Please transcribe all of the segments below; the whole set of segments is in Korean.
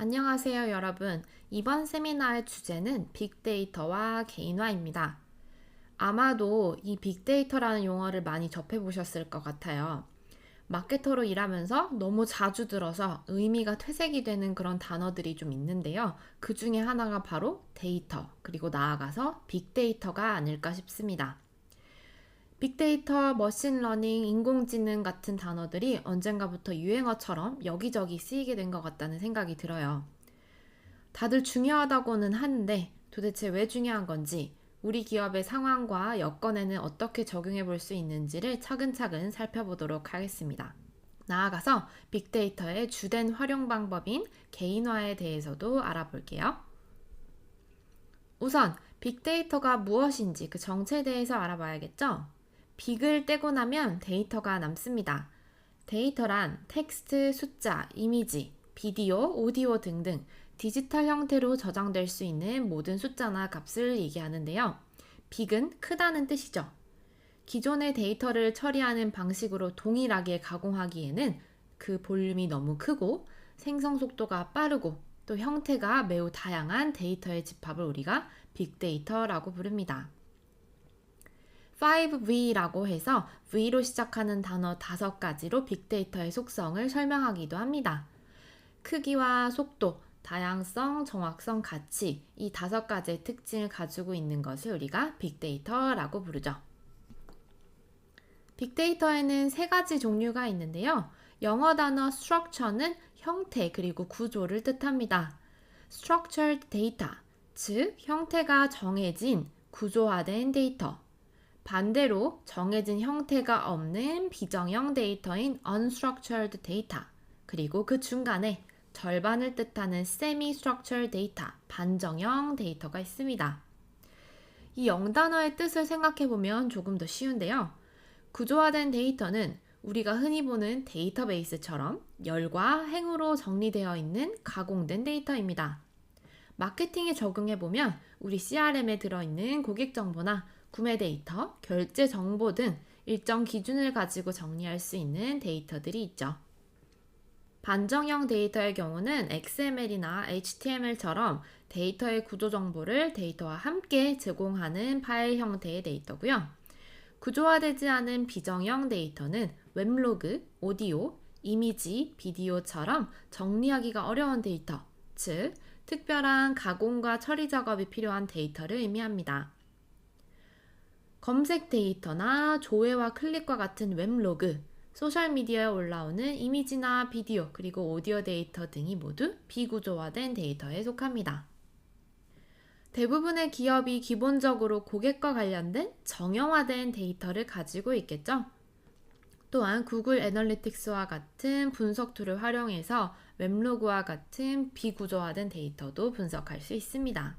안녕하세요, 여러분. 이번 세미나의 주제는 빅데이터와 개인화입니다. 아마도 이 빅데이터라는 용어를 많이 접해보셨을 것 같아요. 마케터로 일하면서 너무 자주 들어서 의미가 퇴색이 되는 그런 단어들이 좀 있는데요. 그 중에 하나가 바로 데이터, 그리고 나아가서 빅데이터가 아닐까 싶습니다. 빅데이터, 머신러닝, 인공지능 같은 단어들이 언젠가부터 유행어처럼 여기저기 쓰이게 된 것 같다는 생각이 들어요. 다들 중요하다고는 하는데 도대체 왜 중요한 건지, 우리 기업의 상황과 여건에는 어떻게 적용해 볼 수 있는지를 차근차근 살펴보도록 하겠습니다. 나아가서 빅데이터의 주된 활용 방법인 개인화에 대해서도 알아볼게요. 우선 빅데이터가 무엇인지 그 정체에 대해서 알아봐야겠죠? 빅을 떼고 나면 데이터가 남습니다. 데이터란 텍스트, 숫자, 이미지, 비디오, 오디오 등등 디지털 형태로 저장될 수 있는 모든 숫자나 값을 얘기하는데요. 빅은 크다는 뜻이죠. 기존의 데이터를 처리하는 방식으로 동일하게 가공하기에는 그 볼륨이 너무 크고 생성 속도가 빠르고 또 형태가 매우 다양한 데이터의 집합을 우리가 빅데이터라고 부릅니다. 5V라고 해서 V로 시작하는 단어 다섯 가지로 빅데이터의 속성을 설명하기도 합니다. 크기와 속도, 다양성, 정확성, 가치 이 다섯 가지의 특징을 가지고 있는 것을 우리가 빅데이터라고 부르죠. 빅데이터에는 세 가지 종류가 있는데요. 영어 단어 structure는 형태 그리고 구조를 뜻합니다. structured data, 즉 형태가 정해진 구조화된 데이터. 반대로 정해진 형태가 없는 비정형 데이터인 unstructured data. 그리고 그 중간에 절반을 뜻하는 semi-structured data, 반정형 데이터가 있습니다. 이 영단어의 뜻을 생각해보면 조금 더 쉬운데요. 구조화된 데이터는 우리가 흔히 보는 데이터베이스처럼 열과 행으로 정리되어 있는 가공된 데이터입니다. 마케팅에 적용해보면 우리 CRM에 들어있는 고객 정보나 구매 데이터, 결제 정보 등 일정 기준을 가지고 정리할 수 있는 데이터들이 있죠. 반정형 데이터의 경우는 XML이나 HTML처럼 데이터의 구조 정보를 데이터와 함께 제공하는 파일 형태의 데이터고요. 구조화되지 않은 비정형 데이터는 웹로그, 오디오, 이미지, 비디오처럼 정리하기가 어려운 데이터, 즉 특별한 가공과 처리 작업이 필요한 데이터를 의미합니다. 검색 데이터나 조회와 클릭과 같은 웹로그, 소셜미디어에 올라오는 이미지나 비디오, 그리고 오디오 데이터 등이 모두 비구조화된 데이터에 속합니다. 대부분의 기업이 기본적으로 고객과 관련된 정형화된 데이터를 가지고 있겠죠? 또한 구글 애널리틱스와 같은 분석 툴을 활용해서 웹로그와 같은 비구조화된 데이터도 분석할 수 있습니다.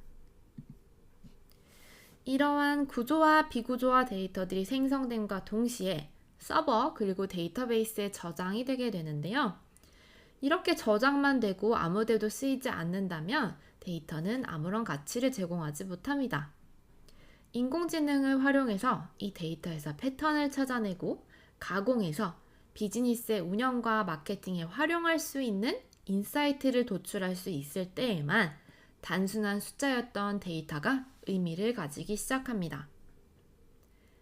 이러한 구조화, 비구조화 데이터들이 생성됨과 동시에 서버 그리고 데이터베이스에 저장이 되게 되는데요. 이렇게 저장만 되고 아무데도 쓰이지 않는다면 데이터는 아무런 가치를 제공하지 못합니다. 인공지능을 활용해서 이 데이터에서 패턴을 찾아내고 가공해서 비즈니스의 운영과 마케팅에 활용할 수 있는 인사이트를 도출할 수 있을 때에만 단순한 숫자였던 데이터가 의미를 가지기 시작합니다.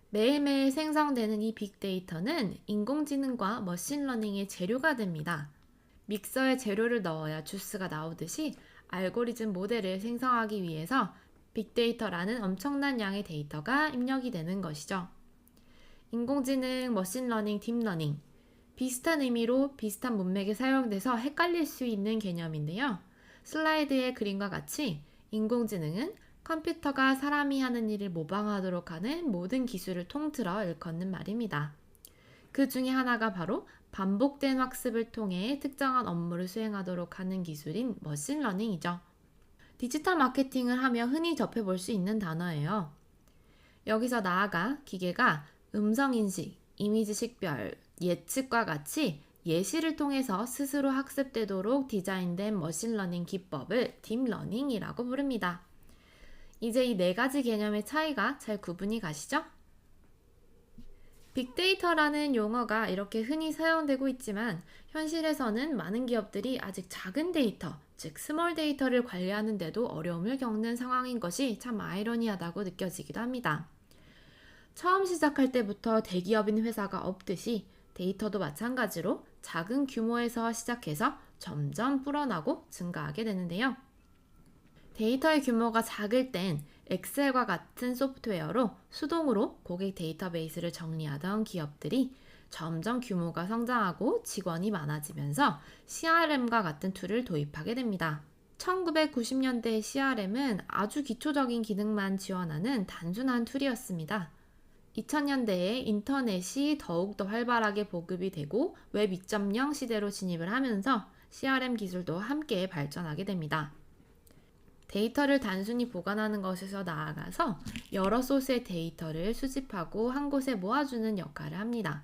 매일매일 생성되는 이 빅데이터는 인공지능과 머신러닝의 재료가 됩니다. 믹서에 재료를 넣어야 주스가 나오듯이 알고리즘 모델을 생성하기 위해서 빅데이터라는 엄청난 양의 데이터가 입력이 되는 것이죠. 인공지능, 머신러닝, 딥러닝 비슷한 의미로 비슷한 문맥에 사용돼서 헷갈릴 수 있는 개념인데요. 슬라이드의 그림과 같이 인공지능은 컴퓨터가 사람이 하는 일을 모방하도록 하는 모든 기술을 통틀어 일컫는 말입니다. 그 중에 하나가 바로 반복된 학습을 통해 특정한 업무를 수행하도록 하는 기술인 머신러닝이죠. 디지털 마케팅을 하며 흔히 접해볼 수 있는 단어예요. 여기서 나아가 기계가 음성인식, 이미지 식별, 예측과 같이 예시를 통해서 스스로 학습되도록 디자인된 머신러닝 기법을 딥러닝이라고 부릅니다. 이제 이 네 가지 개념의 차이가 잘 구분이 가시죠? 빅데이터라는 용어가 이렇게 흔히 사용되고 있지만 현실에서는 많은 기업들이 아직 작은 데이터, 즉 스몰 데이터를 관리하는데도 어려움을 겪는 상황인 것이 참 아이러니하다고 느껴지기도 합니다. 처음 시작할 때부터 대기업인 회사가 없듯이 데이터도 마찬가지로 작은 규모에서 시작해서 점점 불어나고 증가하게 되는데요. 데이터의 규모가 작을 땐 엑셀과 같은 소프트웨어로 수동으로 고객 데이터베이스를 정리하던 기업들이 점점 규모가 성장하고 직원이 많아지면서 CRM과 같은 툴을 도입하게 됩니다. 1990년대 CRM은 아주 기초적인 기능만 지원하는 단순한 툴이었습니다. 2000년대에 인터넷이 더욱더 활발하게 보급이 되고 웹 2.0 시대로 진입을 하면서 CRM 기술도 함께 발전하게 됩니다. 데이터를 단순히 보관하는 것에서 나아가서 여러 소스의 데이터를 수집하고 한 곳에 모아주는 역할을 합니다.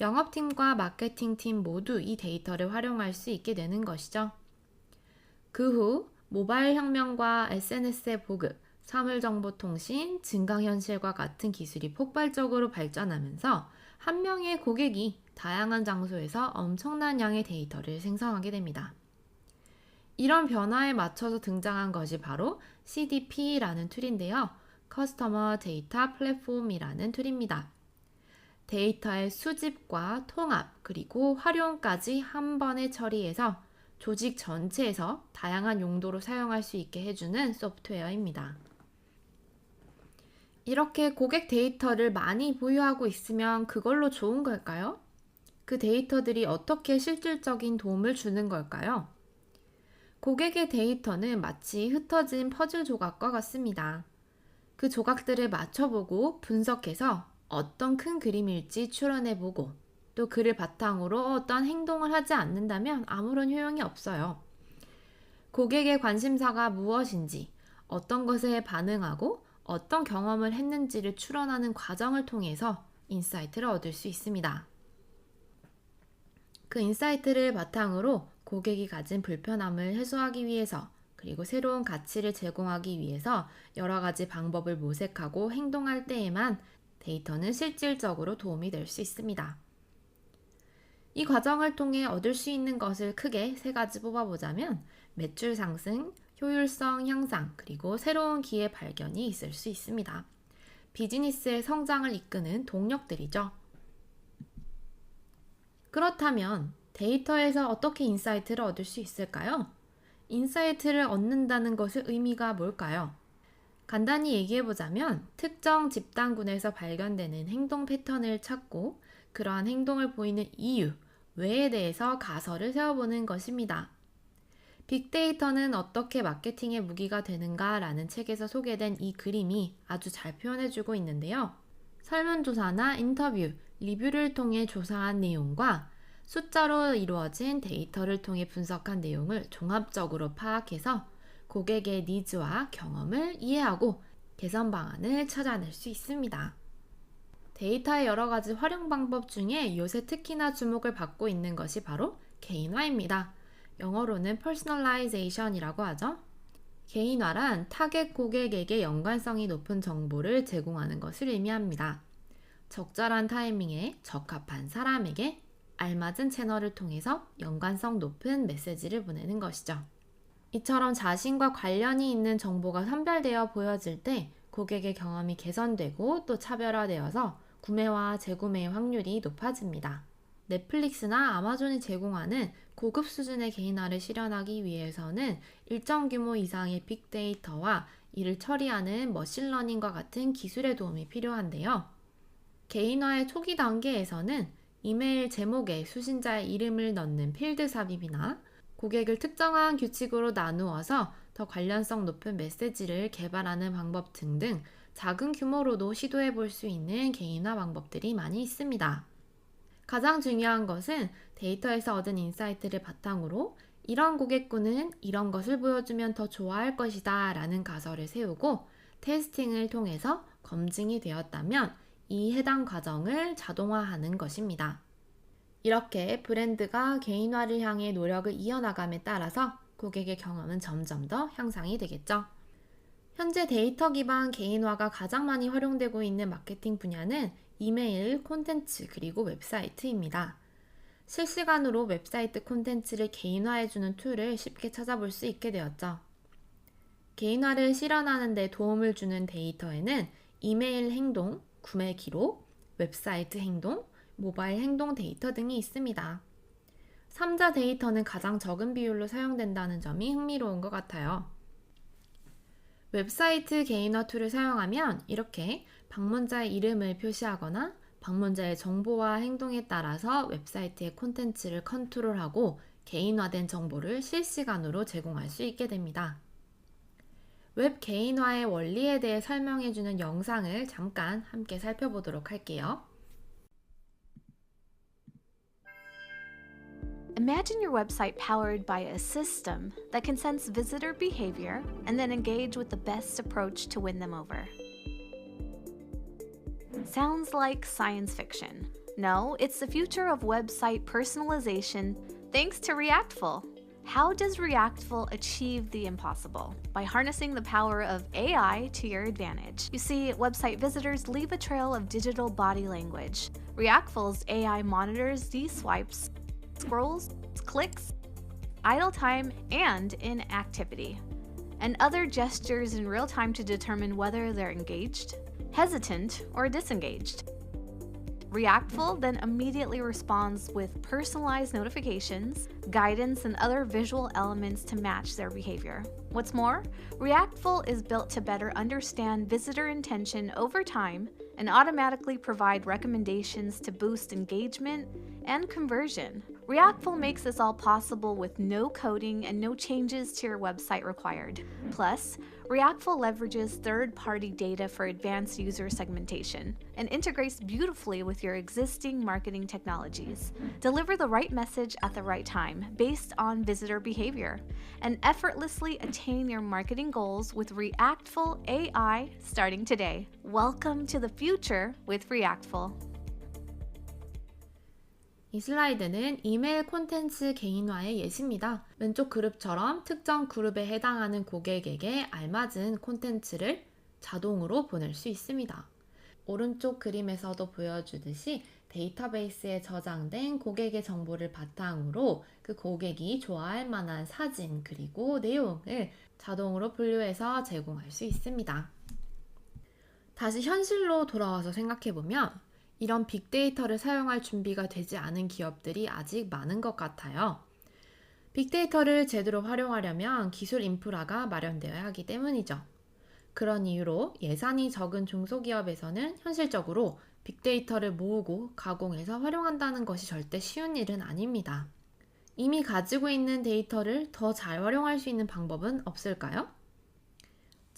영업팀과 마케팅팀 모두 이 데이터를 활용할 수 있게 되는 것이죠. 그 후 모바일 혁명과 SNS의 보급, 사물정보통신, 증강현실과 같은 기술이 폭발적으로 발전하면서 한 명의 고객이 다양한 장소에서 엄청난 양의 데이터를 생성하게 됩니다. 이런 변화에 맞춰서 등장한 것이 바로 CDP라는 툴인데요. 커스터머 데이터 플랫폼이라는 툴입니다. 데이터의 수집과 통합, 그리고 활용까지 한 번에 처리해서 조직 전체에서 다양한 용도로 사용할 수 있게 해주는 소프트웨어입니다. 이렇게 고객 데이터를 많이 보유하고 있으면 그걸로 좋은 걸까요? 그 데이터들이 어떻게 실질적인 도움을 주는 걸까요? 고객의 데이터는 마치 흩어진 퍼즐 조각과 같습니다. 그 조각들을 맞춰보고 분석해서 어떤 큰 그림일지 추론해보고 또 그를 바탕으로 어떤 행동을 하지 않는다면 아무런 효용이 없어요. 고객의 관심사가 무엇인지, 어떤 것에 반응하고 어떤 경험을 했는지를 추론하는 과정을 통해서 인사이트를 얻을 수 있습니다. 그 인사이트를 바탕으로 고객이 가진 불편함을 해소하기 위해서 그리고 새로운 가치를 제공하기 위해서 여러 가지 방법을 모색하고 행동할 때에만 데이터는 실질적으로 도움이 될 수 있습니다. 이 과정을 통해 얻을 수 있는 것을 크게 세 가지 뽑아보자면 매출 상승, 효율성 향상, 그리고 새로운 기회 발견이 있을 수 있습니다. 비즈니스의 성장을 이끄는 동력들이죠. 그렇다면 데이터에서 어떻게 인사이트를 얻을 수 있을까요? 인사이트를 얻는다는 것의 의미가 뭘까요? 간단히 얘기해보자면 특정 집단군에서 발견되는 행동 패턴을 찾고 그러한 행동을 보이는 이유, 왜에 대해서 가설을 세워보는 것입니다. 빅데이터는 어떻게 마케팅의 무기가 되는가 라는 책에서 소개된 이 그림이 아주 잘 표현해주고 있는데요. 설문조사나 인터뷰, 리뷰를 통해 조사한 내용과 숫자로 이루어진 데이터를 통해 분석한 내용을 종합적으로 파악해서 고객의 니즈와 경험을 이해하고 개선 방안을 찾아낼 수 있습니다. 데이터의 여러 가지 활용 방법 중에 요새 특히나 주목을 받고 있는 것이 바로 개인화입니다. 영어로는 personalization이라고 하죠. 개인화란 타겟 고객에게 연관성이 높은 정보를 제공하는 것을 의미합니다. 적절한 타이밍에 적합한 사람에게 알맞은 채널을 통해서 연관성 높은 메시지를 보내는 것이죠. 이처럼 자신과 관련이 있는 정보가 선별되어 보여질 때 고객의 경험이 개선되고 또 차별화되어서 구매와 재구매의 확률이 높아집니다. 넷플릭스나 아마존이 제공하는 고급 수준의 개인화를 실현하기 위해서는 일정 규모 이상의 빅데이터와 이를 처리하는 머신러닝과 같은 기술의 도움이 필요한데요. 개인화의 초기 단계에서는 이메일 제목에 수신자의 이름을 넣는 필드 삽입이나 고객을 특정한 규칙으로 나누어서 더 관련성 높은 메시지를 개발하는 방법 등등 작은 규모로도 시도해 볼 수 있는 개인화 방법들이 많이 있습니다. 가장 중요한 것은 데이터에서 얻은 인사이트를 바탕으로 이런 고객군은 이런 것을 보여주면 더 좋아할 것이다 라는 가설을 세우고 테스팅을 통해서 검증이 되었다면 이 해당 과정을 자동화하는 것입니다. 이렇게 브랜드가 개인화를 향해 노력을 이어나감에 따라서 고객의 경험은 점점 더 향상이 되겠죠. 현재 데이터 기반 개인화가 가장 많이 활용되고 있는 마케팅 분야는 이메일, 콘텐츠, 그리고 웹사이트입니다. 실시간으로 웹사이트 콘텐츠를 개인화해주는 툴을 쉽게 찾아볼 수 있게 되었죠. 개인화를 실현하는 데 도움을 주는 데이터에는 이메일 행동, 구매 기록, 웹사이트 행동, 모바일 행동 데이터 등이 있습니다. 3자 데이터는 가장 적은 비율로 사용된다는 점이 흥미로운 것 같아요. 웹사이트 개인화 툴을 사용하면 이렇게 방문자의 이름을 표시하거나 방문자의 정보와 행동에 따라서 웹사이트의 콘텐츠를 컨트롤하고 개인화된 정보를 실시간으로 제공할 수 있게 됩니다. 웹 개인화의 원리에 대해 설명해주는 영상을 잠깐 함께 살펴보도록 할게요. Imagine your website powered by a system that can sense visitor behavior and then engage with the best approach to win them over. Sounds like science fiction. No, it's the future of website personalization thanks to Reactful. How does Reactful achieve the impossible? By harnessing the power of AI to your advantage. You see, website visitors leave a trail of digital body language. Reactful's AI monitors these swipes, scrolls, clicks, idle time, and inactivity, and other gestures in real time to determine whether they're engaged, hesitant, or disengaged. Reactful then immediately responds with personalized notifications, guidance, and other visual elements to match their behavior. What's more, Reactful is built to better understand visitor intention over time and automatically provide recommendations to boost engagement and conversion. Reactful makes this all possible with no coding and no changes to your website required. Plus, Reactful leverages third party data for advanced user segmentation and integrates beautifully with your existing marketing technologies. Deliver the right message at the right time based on visitor behavior and effortlessly attain your marketing goals with Reactful AI starting today. Welcome to the future with Reactful. 이 슬라이드는 이메일 콘텐츠 개인화의 예시입니다. 왼쪽 그룹처럼 특정 그룹에 해당하는 고객에게 알맞은 콘텐츠를 자동으로 보낼 수 있습니다. 오른쪽 그림에서도 보여주듯이 데이터베이스에 저장된 고객의 정보를 바탕으로 그 고객이 좋아할 만한 사진 그리고 내용을 자동으로 분류해서 제공할 수 있습니다. 다시 현실로 돌아와서 생각해보면 이런 빅데이터를 사용할 준비가 되지 않은 기업들이 아직 많은 것 같아요. 빅데이터를 제대로 활용하려면 기술 인프라가 마련되어야 하기 때문이죠. 그런 이유로 예산이 적은 중소기업에서는 현실적으로 빅데이터를 모으고 가공해서 활용한다는 것이 절대 쉬운 일은 아닙니다. 이미 가지고 있는 데이터를 더 잘 활용할 수 있는 방법은 없을까요?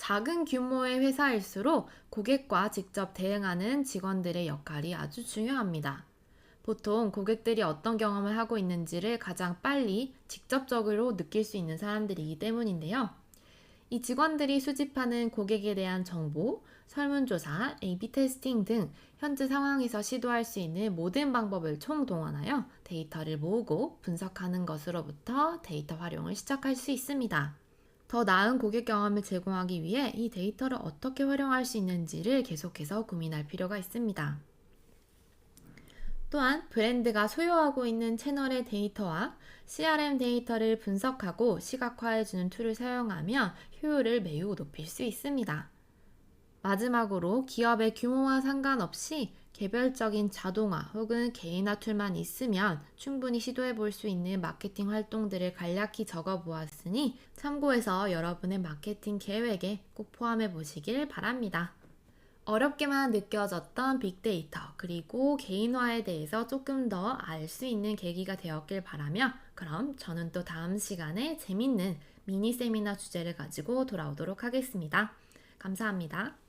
작은 규모의 회사일수록 고객과 직접 대응하는 직원들의 역할이 아주 중요합니다. 보통 고객들이 어떤 경험을 하고 있는지를 가장 빨리 직접적으로 느낄 수 있는 사람들이기 때문인데요. 이 직원들이 수집하는 고객에 대한 정보, 설문조사, A-B 테스팅 등 현재 상황에서 시도할 수 있는 모든 방법을 총동원하여 데이터를 모으고 분석하는 것으로부터 데이터 활용을 시작할 수 있습니다. 더 나은 고객 경험을 제공하기 위해 이 데이터를 어떻게 활용할 수 있는지를 계속해서 고민할 필요가 있습니다. 또한 브랜드가 소유하고 있는 채널의 데이터와 CRM 데이터를 분석하고 시각화해주는 툴을 사용하며 효율을 매우 높일 수 있습니다. 마지막으로 기업의 규모와 상관없이 개별적인 자동화 혹은 개인화 툴만 있으면 충분히 시도해 볼 수 있는 마케팅 활동들을 간략히 적어 보았으니 참고해서 여러분의 마케팅 계획에 꼭 포함해 보시길 바랍니다. 어렵게만 느껴졌던 빅데이터 그리고 개인화에 대해서 조금 더 알 수 있는 계기가 되었길 바라며 그럼 저는 또 다음 시간에 재밌는 미니 세미나 주제를 가지고 돌아오도록 하겠습니다. 감사합니다.